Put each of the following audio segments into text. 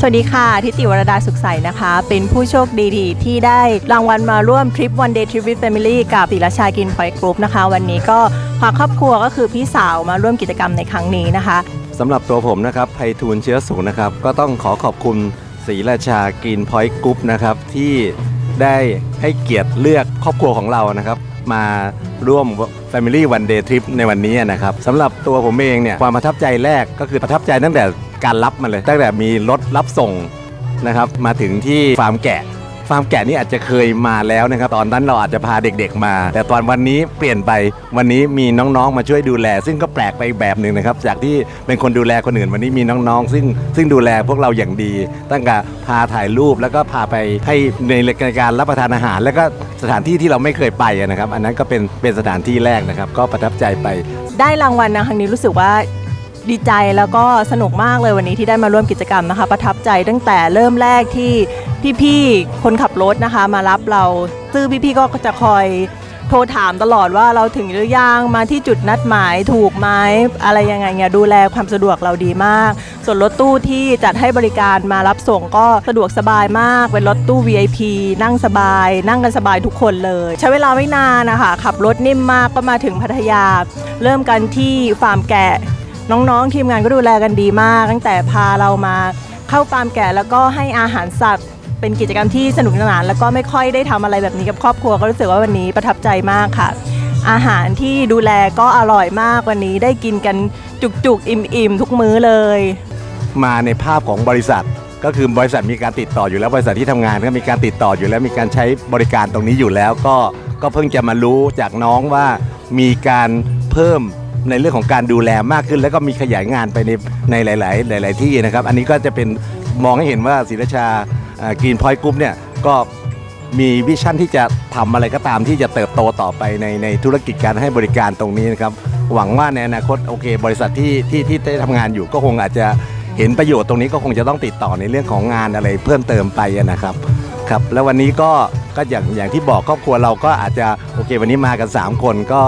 สวัสดีค่ะ ทิติวรดาสุขใสนะคะ เป็นผู้โชคดีที่ได้รางวัลมาร่วมทริป One Day Trip with Family กับศิราชากินพอยกรุ๊ปนะคะ วันนี้ก็พาครอบครัวก็คือพี่สาวมาร่วมกิจกรรมในครั้งนี้นะคะสำหรับตัวผมนะครับไพฑูรย์เชื้อสูงนะครับ ก็ต้องขอขอบคุณศรีราชากินพอยต์กรุ๊ปนะครับ ที่ได้ให้เกียรติเลือกครอบครัวของเรานะครับ มาร่วม Family One Day Trip ในวันนี้นะครับสำหรับตัวผมเองเนี่ยความประทับใจแรกก็คือประทับใจตั้งแต่ การรับมาเลย ตั้งแต่มีรถรับส่งนะครับ มาถึงที่ฟาร์มแกะ ฟาร์มแกะนี่อาจจะเคยมาแล้วนะครับ ตอนนั้นเราอาจจะพาเด็กๆมา แต่ตอนวันนี้เปลี่ยนไปวันนี้มีน้องๆมาช่วยดูแล ซึ่งก็แปลกไปอีกแบบหนึ่งนะครับ จากที่เป็นคนดูแลคนอื่นวันนี้มีน้องๆ ซึ่งซึ่งดูแลพวกเราอย่างดี ตั้งแต่พาถ่ายรูปแล้วก็พาไปให้ในรายการรับประทานอาหาร แล้วก็สถานที่ที่เราไม่เคยไปนะครับ อันนั้นก็เป็นเป็นสถานที่แรกนะครับ ก็ประทับใจไป ได้รางวัลนะครั้งนี้รู้สึกว่า ดีใจแล้วก็สนุกมากเลยวันนี้ที่ได้มาร่วมกิจกรรมนะคะ ประทับใจตั้งแต่เริ่มแรกที่พี่ๆคนขับรถนะคะ มารับเราซึ่งพี่ๆก็จะคอยโทรถามตลอดว่าเราถึงหรือยังมาที่จุดนัดหมายถูกไหมอะไรยังไงเนี่ยดูแลความสะดวกเราดีมาก ส่วนรถตู้ที่จัดให้บริการมารับส่งก็สะดวกสบายมาก เป็นรถตู้ VIP นั่งสบาย นั่งกันสบายทุกคนเลย ใช้เวลาไม่นานนะคะขับรถนิ่มมากก็มาถึงพัทยา เริ่มกันที่ฟาร์มแกะ น้องๆ ทีมงานก็ดูแลกันดีมาก ตั้งแต่พาเรามาเข้าฟาร์มแกะแล้วก็ให้อาหารสัตว์ เป็นกิจกรรมที่สนุกสนาน แล้วก็ไม่ค่อยได้ทำอะไรแบบนี้กับครอบครัวก็รู้สึกว่าวันนี้ประทับใจมากค่ะ อาหารที่ดูแลก็อร่อยมากวันนี้ได้กินกันจุกๆ อิ่มๆ ทุกมื้อเลย มาในภาพของบริษัทก็คือบริษัทมีการติดต่ออยู่แล้วบริษัทที่ทำงานก็มีการติดต่ออยู่แล้วมีการใช้บริการตรงนี้อยู่แล้วก็ก็เพิ่งจะมารู้จากน้องว่ามีการเพิ่ม ในเรื่องของการดูแลมากขึ้น แล้วก็มีขยายงานไปในในหลาย ๆ หลาย ๆ ที่นะครับ อันนี้ก็จะเป็นมองให้เห็นว่าศรีรชากรีนพอยต์กรุ๊ปเนี่ยก็มีวิชั่นที่จะทำอะไรก็ตามที่จะเติบโตต่อไปในในธุรกิจการให้บริการตรงนี้นะครับ หวังว่าในอนาคตโอเค บริษัทที่ที่ที่ได้ทำงานอยู่ก็คงอาจจะเห็นประโยชน์ตรงนี้ก็คงจะต้องติดต่อในเรื่องของงานอะไรเพิ่มเติมไปนะครับครับแล้ววันนี้ก็ก็อย่างอย่างที่บอกครอบครัวเราก็อาจจะโอเค วันนี้มากัน 3 คนก็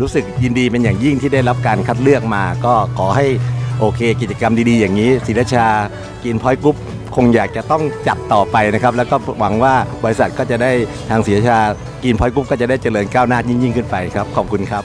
รู้สึกยินดีเป็นอย่างยิ่งที่ได้รับการคัดเลือกมา ก็ขอให้โอเค กิจกรรมดีๆ อย่างนี้ศิรชากินพอยกรุ๊ปคงอยากจะต้องจัดต่อไปนะครับ แล้วก็หวังว่าบริษัทก็จะได้ทางศิรชากินพอยกรุ๊ปก็จะได้เจริญก้าวหน้ายิ่งๆขึ้นไปครับ ขอบคุณครับ